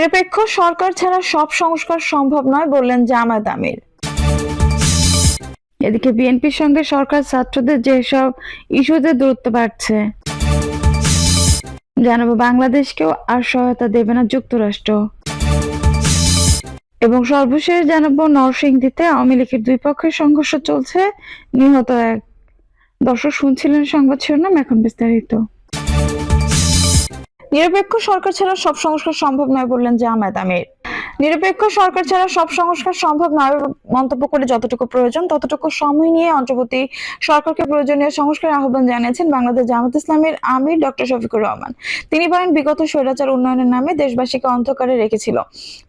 নিরপেক্ষ সরকার ছাড়া সব সংস্কার সম্ভব নয় বললেন জামায়াত আমির। এদিকে বিএনপির সঙ্গে সরকার ছাত্রদের যেসব ইস্যুতে দূরত্ব বাড়ছে, জানাব বাংলাদেশকেও আর সহায়তা দেবে না যুক্তরাষ্ট্র। এবং সর্বশেষ জানাব নরসিংদীতে আওয়ামী লীগের দুই পক্ষের সংঘর্ষ চলছে, নিহত এক। দর্শক শুনছিলেন সংবাদ শিরোনাম, এখন বিস্তারিত। নিরপেক্ষ সরকার ছাড়া সব সংস্কার সম্ভব নয় বললেন জামায়াত আমির। নিরপেক্ষ সরকার ছাড়া সব সংস্কার সম্ভব নয় মন্তব্য করে যতটুকু প্রয়োজন, ততটুকু সময় নিয়ে অন্তর্বর্তী সরকারকে প্রয়োজনীয় সংস্কার আহ্বান জানিয়েছেন বাংলাদেশ জামাত ইসলামের আমির ডক্টর শফিকুর রহমান। তিনি বলেন, বিগত স্বৈরাচার উন্নয়নের নামে দেশবাসীকে অন্ধকারে রেখেছিল।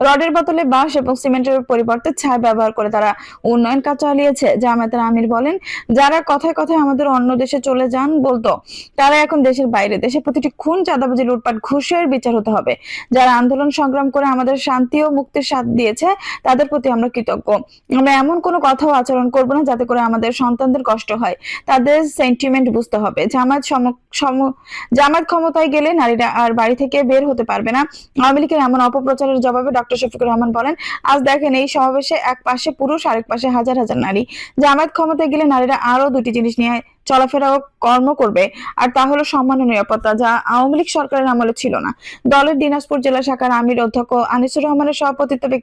রডের বদলে বাঁশ এবং সিমেন্টের পরিবর্তে ছায়া ব্যবহার করে তারা উন্নয়ন কাজ চালিয়েছে। জামায়াতের আমির বলেন, যারা কথায় কথায় আমাদের অন্য দেশে চলে যান বলতো, তারা এখন দেশের বাইরে। দেশে প্রতিটি খুন, চাঁদাবাজি, লুটপাট, ঘুষের বিচার হতে হবে। যারা আন্দোলন সংগ্রাম করে আমাদের শান্তি ও মুক্তির স্বাদ দিয়েছে, তাদের প্রতি আমরা কৃতজ্ঞ। আমরা এমন কোনো কথাও আচরণ করব না যাতে করে আমাদের সন্তানদের কষ্ট হয়। তাদের সেন্টিমেন্ট বুঝতে হবে। জামাত সম- জামাত ক্ষমতায় গেলে নারীরা আর বাড়ি থেকে বের হতে পারবে না। আওয়ামী লীগের এমন অপপ্রচারের জবাবে ডক্টর শফিকুর রহমান বলেন, আজ দেখেন এই সমাবেশে এক পাশে পুরুষ, আরেক পাশে হাজার হাজার নারী। জামাত ক্ষমতায় গেলে নারীরা আরও দুটি জিনিস নিয়ে চলাফেরা ও কর্ম করবে, আর তা হলো সম্মান ও নিরাপত্তা যা আওয়ামী লীগ সরকারের আমলে ছিল না। দলের দিনাজপুর জেলা শাখার আমির অধ্যক্ষ আনিসুর রহমানের সভাপতিত্বে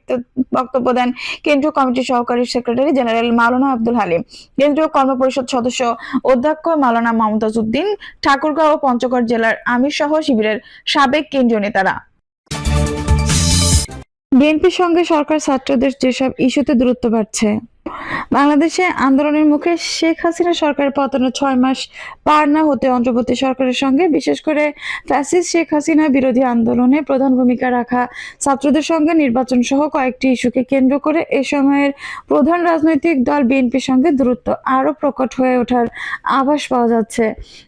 বক্তব্য দেন কেন্দ্রীয় কমিটির সহকারী সেক্রেটারি জেনারেল মাওলানা আব্দুল হালিম। কেন্দ্রীয় কর্মপরিষদ সদস্য অধ্যক্ষ মাওলানা মমতাজ উদ্দিন, ঠাকুরগাঁও ও পঞ্চগড় জেলার আমির সহ শিবিরের সাবেক কেন্দ্রীয় নেতারা। বিএনপির সঙ্গে সরকার ছাত্রদের যেসব ইস্যুতে দূরত্ব বাড়ছে বাংলাদেশে আন্দোলনের মুখে শেখ হাসিনা সরকারের পতনের ছয় মাস পার না হতে অন্তর্বর্তী সরকারের সঙ্গে, বিশেষ করে ফ্যাসিস্ট শেখ হাসিনা বিরোধী আন্দোলনে প্রধান ভূমিকা রাখা ছাত্রদের সঙ্গে নির্বাচন সহ কয়েকটি ইস্যুকে কেন্দ্র করে এ সময়ের প্রধান রাজনৈতিক দল বিএনপির সঙ্গে দূরত্ব আরও প্রকট হয়ে ওঠার আভাস পাওয়া যাচ্ছে।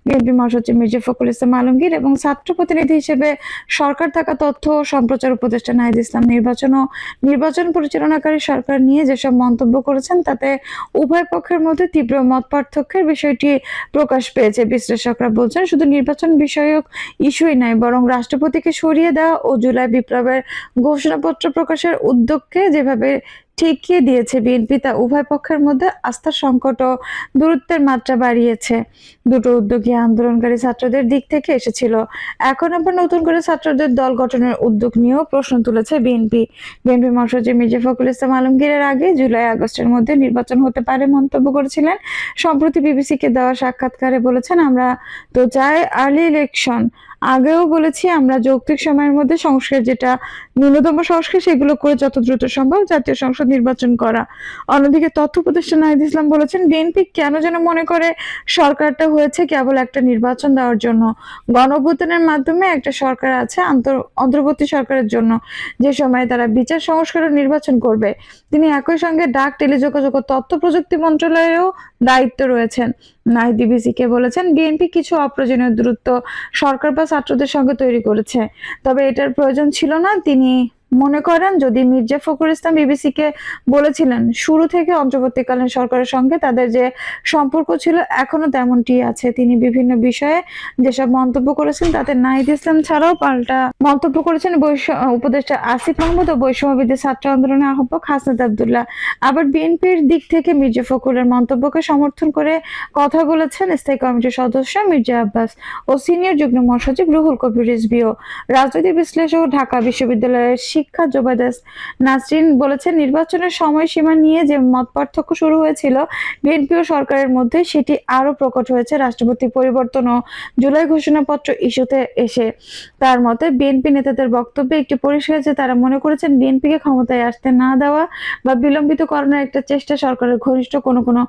বিএনপি মহাসচিব মির্জা ফখরুল ইসলাম আলমগীর এবং ছাত্র প্রতিনিধি হিসেবে সরকার থাকা তথ্য ও সম্প্রচার উপদেষ্টা নাহিদ ইসলাম নির্বাচন ও নির্বাচন পরিচালনাকারী সরকার নিয়ে যেসব মন্তব্য করেছেন, তাতে উভয় পক্ষের মধ্যে তীব্র মত পার্থক্যের বিষয়টি প্রকাশ পেয়েছে। বিশ্লেষকরা বলছেন, শুধু নির্বাচন বিষয়ক ইস্যুই নয়, বরং রাষ্ট্রপতিকে সরিয়ে দেওয়া ও জুলাই বিপ্লবের ঘোষণাপত্র প্রকাশের উদ্যোগকে যেভাবে ঠেকিয়ে দিয়েছে বিএনপি। তা উভয় পক্ষের মধ্যে আস্থার সংকট ও দূরত্বের মাত্রা বাড়িয়েছে। দুটো উদ্যোগী আন্দোলনকারী ছাত্রদের দিক থেকে এসেছিল। এখন আবার নতুন করে ছাত্রদের দল গঠনের উদ্যোগ নিয়েও প্রশ্ন তুলেছে বিএনপি। বিএনপি মহাসচিব মির্জা ফখরুল ইসলাম আলমগীরের আগে জুলাই আগস্টের মধ্যে নির্বাচন হতে পারে মন্তব্য করেছিলেন। সম্প্রতি বিবিসিকে দেওয়া সাক্ষাৎকারে বলেছেন, আমরা তো চাই আর্লি ইলেকশন আগেও বলেছি আমরা যৌক্তিক সময়ের মধ্যে সংস্কার যেটা ন্যূনতম সংস্কার, সেগুলো করে যত দ্রুত সম্ভব জাতীয় সংসদ নির্বাচন করা। অন্যদিকে তথ্য উপদেষ্টা নাহিদ ইসলাম বলেছেন, বিএনপি কেন যেন মনে করে সরকারটা হয়েছে কেবল একটা নির্বাচন দেওয়ার জন্য। গণভোটানের মাধ্যমে একটা সরকার আছে অন্তর্বর্তী সরকারের জন্য। যে সময় তারা বিচার, সংস্কার নির্বাচন করবে, তিনি একই সঙ্গে ডাক, টেলিযোগাযোগ ও তথ্য প্রযুক্তি মন্ত্রণালয়েও দায়িত্ব রয়েছেন। নাহিদ বিবিসিকে বলেছেন, বিএনপি কিছু অপ্রয়োজনীয় দূরত্ব সরকার বা ছাত্রদের সঙ্গে তৈরি করেছে। তবে এটার প্রয়োজন ছিল না, তিনি মনে করেন যদি মির্জা ফখরুল ইসলাম বিবিসিকে বলেছিলেন, শুরু থেকে অন্তর্বর্তীকালীন সরকারের সঙ্গে তাদের যে সম্পর্ক ছিল, এখনও তেমনটি আছে। তিনি বিভিন্ন বিষয়ে যেসব মন্তব্য করেছেন, তাতে নাহিদ ইসলাম ছাড়াও পাল্টা মন্তব্য করেছেন। উপদেষ্টা আসিফ মাহমুদ ও বৈষম্যবিদ্যা ছাত্র আন্দোলনের আহ্বায়ক হাসনাত আবদুল্লাহ। আবার বিএনপির দিক থেকে মির্জা ফখরুলের মন্তব্যকে সমর্থন করে কথা বলেছেন স্থায়ী কমিটির সদস্য মির্জা আব্বাস ও সিনিয়র যুগ্ম মহাসচিব রুহুল কবির রিজভিও। রাজনৈতিক বিশ্লেষক ঢাকা বিশ্ববিদ্যালয়ের শিক্ষা জোবাদাস। নাসরিন বলেছেন, নির্বাচনের সময়সীমা নিয়ে যে মত পার্থক্য শুরু হয়েছিল, বিএনপি ও সরকারের মধ্যে সেটি আরও প্রকট হয়েছে। রাষ্ট্রপতি পরিবর্তন ও জুলাই ঘোষণাপত্র ইস্যুতে এসে তার মতে, বিএনপি নেতাদের বক্তব্যে একটি পরিষ্কার যে তারা মনে করেছেন বিএনপিকে ক্ষমতায় আসতে না দেওয়া বা বিলম্বিত করানোর একটা চেষ্টা সরকারের ঘনিষ্ঠ কোনো কোনো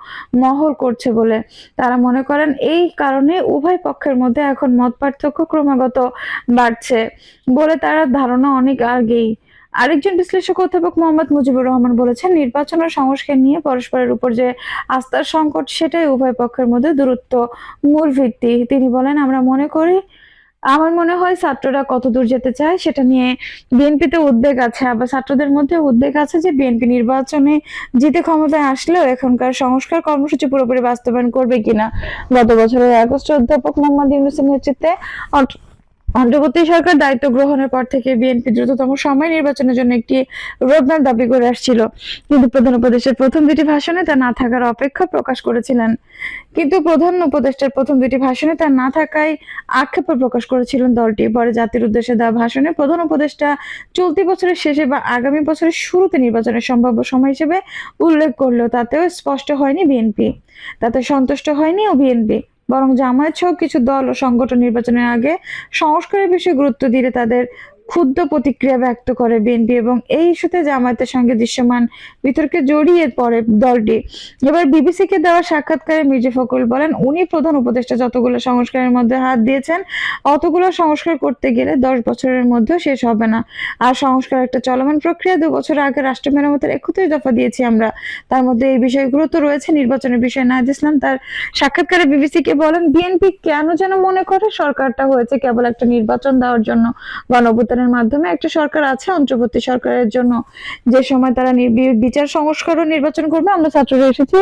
মহল করছে বলে তারা মনে করেন, এই কারণে উভয় পক্ষের মধ্যে এখন মত পার্থক্য ক্রমাগত বাড়ছে বলে তারা ধারণা অনেক আগেই আরেকজন বিশ্লেষক অধ্যাপক মোহাম্মদ মুজিবুর রহমান বলেছেন, নির্বাচন ও সংস্কার নিয়ে পরস্পরের উপর যে আস্থার সংকট, সেটাই উভয় পক্ষের মধ্যে দূরত্ব মূল ভিত্তি। তিনি বলেন, আমরা মনে করি, আমার মনে হয় ছাত্ররা কত দূর যেতে চায় সেটা নিয়ে বিএনপিতে উদ্বেগ আছে। আবার ছাত্রদের মধ্যে উদ্বেগ আছে যে বিএনপি নির্বাচনে জিতে ক্ষমতায় আসলেও এখনকার সংস্কার কর্মসূচি পুরোপুরি বাস্তবায়ন করবে কিনা। গত বছরের আগস্টে অধ্যাপক মোহাম্মদ ইউনুসের নেতৃত্বে অন্তর্বর্তী সরকার দায়িত্ব গ্রহণের পর থেকে বিএনপি দ্রুততম সময় নির্বাচনের জন্য একটি রোডম্যাপ দাবি করে আসছিল। কিন্তু প্রধান উপদেষ্টার প্রথম দুটি ভাষণে তা না থাকার অপেক্ষা প্রকাশ করেছিলেন। কিন্তু প্রধান উপদেষ্টার প্রথম দুটি ভাষণে তা না থাকায় আক্ষেপ প্রকাশ করেছিলেন দলটি। পরে জাতির উদ্দেশ্যে দেওয়া ভাষণে প্রধান উপদেষ্টা চলতি বছরের শেষে বা আগামী বছরের শুরুতে নির্বাচনের সম্ভাব্য সময় হিসেবে উল্লেখ করলেও তাতেও স্পষ্ট হয়নি বিএনপি। তাতে সন্তুষ্ট হয়নি ও বিএনপি। বরং জামায়াত সহ কিছু দল ও সংগঠন নির্বাচনের আগে সংস্কারের বিষয়ে গুরুত্ব দিলে তাদের ক্ষুদ্র প্রতিক্রিয়া ব্যক্ত করে বিএনপি এবং এই ইস্যুতে জামায়াতের সঙ্গে দৃশ্যমান বিতর্কে জড়িয়ে পড়ে দলটি। এবার বিবিসিকে দেওয়া সাক্ষাৎকারে মির্জা ফখরুল বলেন, উনি প্রধান উপদেষ্টা, যতগুলো সংস্কারের মধ্যে হাত দিয়েছেন, অতগুলো সংস্কার করতে গেলে দশ বছরের মধ্যেও শেষ হবে না। আর সংস্কার একটা চলমান প্রক্রিয়া, দু বছর আগে রাষ্ট্র মেরামতের একত্রিশ দফা দিয়েছি আমরা। তার মধ্যে এই বিষয়গুলো তো রয়েছে, নির্বাচনের বিষয়ে নাহিদ ইসলাম তার সাক্ষাৎকারে বিবিসিকে বলেন, বিএনপি কেন যেন মনে করে সরকারটা হয়েছে কেবল একটা নির্বাচন দেওয়ার জন্য গণঅভ্যুত্থানের মাধ্যমে একটা সরকার আছে, অন্তর্বর্তী সরকারের জন্য যে সময় তারা বিচার সংস্কার নির্বাচন করবে, আমরা ছাত্ররা এসেছি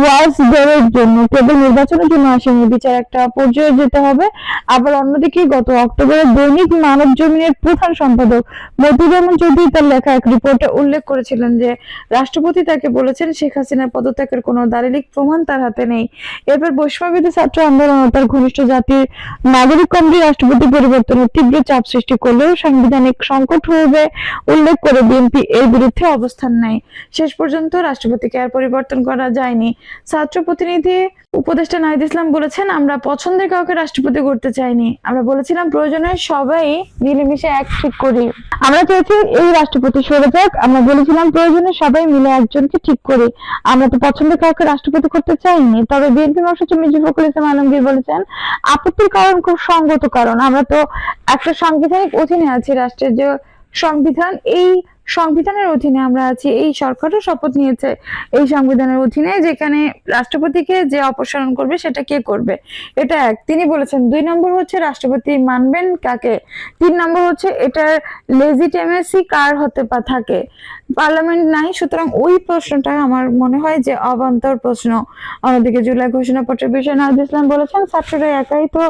ওয়ার্স দেওয়ার জন্য, কেবল নির্বাচনের জন্য আসেনি, বিচার একটা পর্যায়ে যেতে হবে। আবার অন্যদিকে গত অক্টোবরে দৈনিক মানব জমিনের প্রধান সম্পাদক মতিউর রহমান চৌধুরী তার লেখা এক রিপোর্টে উল্লেখ করেছিলেন যে, রাষ্ট্রপতি তাকে বলেছেন, শেখ হাসিনার পদত্যাগের কোনো দালিলিক প্রমাণ তার হাতে নেই। এরপর বৈষম্যবিধি ছাত্র আন্দোলন তার ঘনিষ্ঠ জাতির নাগরিক কমিটি রাষ্ট্রপতি পরিবর্তনের তীব্র চাপ সৃষ্টি করলেও সাংবিধানিক সংকট হবে উল্লেখ করে বিএনপি এর বিরুদ্ধে অবস্থান নেয়। শেষ পর্যন্ত রাষ্ট্রপতিকে আর পরিবর্তন করা যায়নি। ছাত্র প্রতিনিধি উপদেষ্টা নাহিদ ইসলাম বলেছেন, আমরা পছন্দের কাউকে রাষ্ট্রপতি করতে চাইনি। আমরা বলেছিলাম, প্রয়োজনে সবাই মিলেমিশে এক ঠিক করি। আমরা চেয়েছি এই রাষ্ট্রপতি সরে যাক, আমরা বলেছিলাম, প্রয়োজনে সবাই মিলে একজনকে ঠিক করি। আমরা তো পছন্দের কাউকে রাষ্ট্রপতি করতে চাইনি। তবে বিএনপি মহাসচিব মির্জা ফখরুল ইসলাম আলমগীর বলেছেন, আপত্তির কারণ খুব সঙ্গত কারণ। আমরা তো একটা সাংবিধানিক অধীনে আছি, রাষ্ট্রের যে সংবিধান, এই সংবিধানের অধীনে আমরা আছি, এই সরকারও শপথ নিয়েছে এই সংবিধানের অধীনে যেখানে রাষ্ট্রপতিকে যে অপসারণ করবে সেটা কে করবে? এটা এক। তিনি বলেছেন, দুই নম্বর হচ্ছে রাষ্ট্রপতি মানবেন কাকে? তিন নম্বর হচ্ছে এটার লেজিটেমেসি কার হতে পা থাকে? পার্লামেন্ট নাই, সুতরাং ওই প্রশ্নটা আমার মনে হয় যে অবান্তর প্রশ্ন। অন্যদিকে জুলাই ঘোষণাপত্রের বিষয়ে নাহিদ ইসলাম বলেছেন, ছাত্ররা একাই তো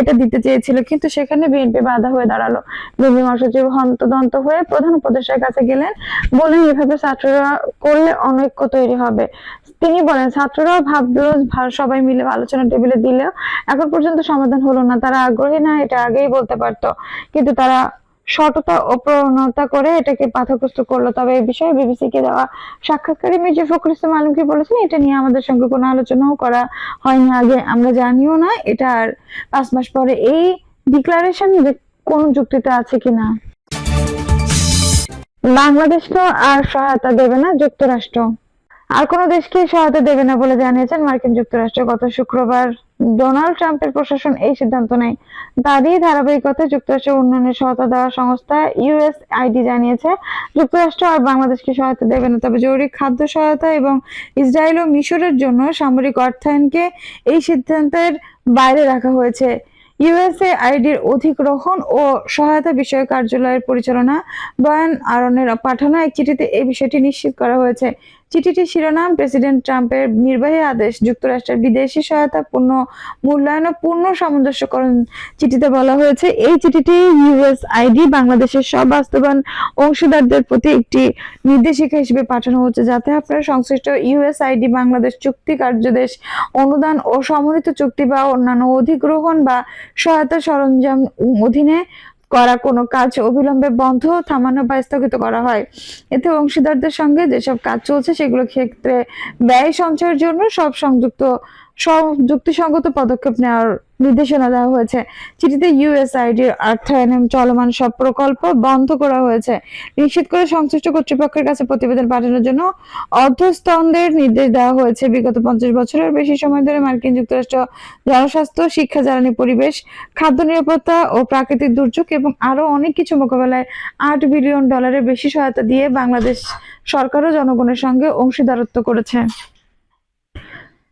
এটা দিতে চেয়েছিল, কিন্তু সেখানে বিএনপি বাধা হয়ে দাঁড়াল। বিএনপি মহাসচিব হন্তদন্ত হয়ে প্রধান উপদেষ্টার কাছে গেলেন বলেন এভাবে ছাত্ররা করলে অনৈক্য তৈরি হবে। তিনি বলেন, ছাত্ররাও ভাবলো সবাই মিলে আলোচনা টেবিলে দিলেও এখন পর্যন্ত সমাধান হলো না, তারা আগ্রহী না, এটা আগেই বলতে পারতো। কিন্তু তারা সততা ও প্রণতা করে এটাকে পাথরগ্রস্ত করল। তবে এই বিষয়ে বিবিসি কে দেওয়া সাক্ষাৎকারে মির্জা ফখরুল ইসলাম আলমগীর বলেছেন, এটা নিয়ে আমাদের সঙ্গে কোনো আলোচনাও করা হয়নি আগে, আমরা জানিও না, এটা আর পাঁচ মাস পরে এই ডিক্লারেশন কোন যুক্তিতে আছে কিনা বাংলাদেশকে আর সহায়তা দেবে না যুক্তরাষ্ট্র। আর কোনো দেশকে সহায়তা দেবে না বলে জানিয়েছেন মার্কিন যুক্তরাষ্ট্র গত শুক্রবার। ডোনাল্ড ট্রাম্পের প্রশাসন এই সিদ্ধান্ত নেয়। তারই ধারাবাহিকতায় যুক্তরাষ্ট্রের উন্নয়নে সহায়তা দেওয়া সংস্থা ইউএসআইডি জানিয়েছে, যুক্তরাষ্ট্র আর বাংলাদেশকে সহায়তা দেবে না। তবে জরুরি খাদ্য সহায়তা এবং ইসরায়েল ও মিশরের জন্য সামরিক অর্থায়নকে এই সিদ্ধান্তের বাইরে রাখা হয়েছে। ইউএসএ আইডির অধিগ্রহণ ও সহায়তা বিষয়ক কার্যালয়ের পরিচালনা ব্রায়ান আরনের পাঠানো এক চিঠিতে এই বিষয়টি নিশ্চিত করা হয়েছে। চিঠিটির শিরোনাম, প্রেসিডেন্ট ট্রাম্পের নির্বাহী আদেশ, যুক্তরাষ্ট্রের বিদেশি সহায়তা পূর্ণ মূল্যায়ন ও পূর্ণ সামঞ্জস্যকরণ চিঠিতে বলা হয়েছে। এই চিঠিটি ইউএসআইডি, বাংলাদেশের সব বাস্তবায়ন অংশীদারদের প্রতি একটি নির্দেশিকা হিসেবে পাঠানো হচ্ছে, যাতে আপনারা সংশ্লিষ্ট ইউএসআইডি, বাংলাদেশ চুক্তি কার্যদেশ, অনুদান ও সমন্বিত চুক্তি বা অন্যান্য অধিগ্রহণ বা সহায়তা সরঞ্জাম অধীনে করা কোনো কাজ অবিলম্বে বন্ধ, থামানো বা স্থগিত করা হয়। এতে অংশীদারদের সঙ্গে যেসব কাজ চলছে সেগুলো ক্ষেত্রে ব্যয় সঞ্চয়ের জন্য সব সংযুক্ত যুক্তিসঙ্গত পদক্ষেপ নেওয়ার নির্দেশনা দেওয়া হয়েছে। চিঠিতে ইউএসআইডির অর্থায়নে চলমান সব প্রকল্প বন্ধ করা হয়েছে। নিশ্চিত করে সংশ্লিষ্ট কর্তৃপক্ষের কাছে প্রতিবেদন পাঠানোর জন্য অর্ধস্তম্ভের নির্দেশ দেওয়া হয়েছে। বিগত পঞ্চাশ বছরের বেশি সময় ধরে মার্কিন যুক্তরাষ্ট্র জনস্বাস্থ্য, শিক্ষা, জ্বালানি, পরিবেশ, খাদ্য নিরাপত্তা ও প্রাকৃতিক দুর্যোগ এবং আরও অনেক কিছু মোকাবেলায় আট বিলিয়ন ডলারের বেশি সহায়তা দিয়ে বাংলাদেশ সরকারও জনগণের সঙ্গে অংশীদারত্ব করেছে।